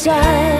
在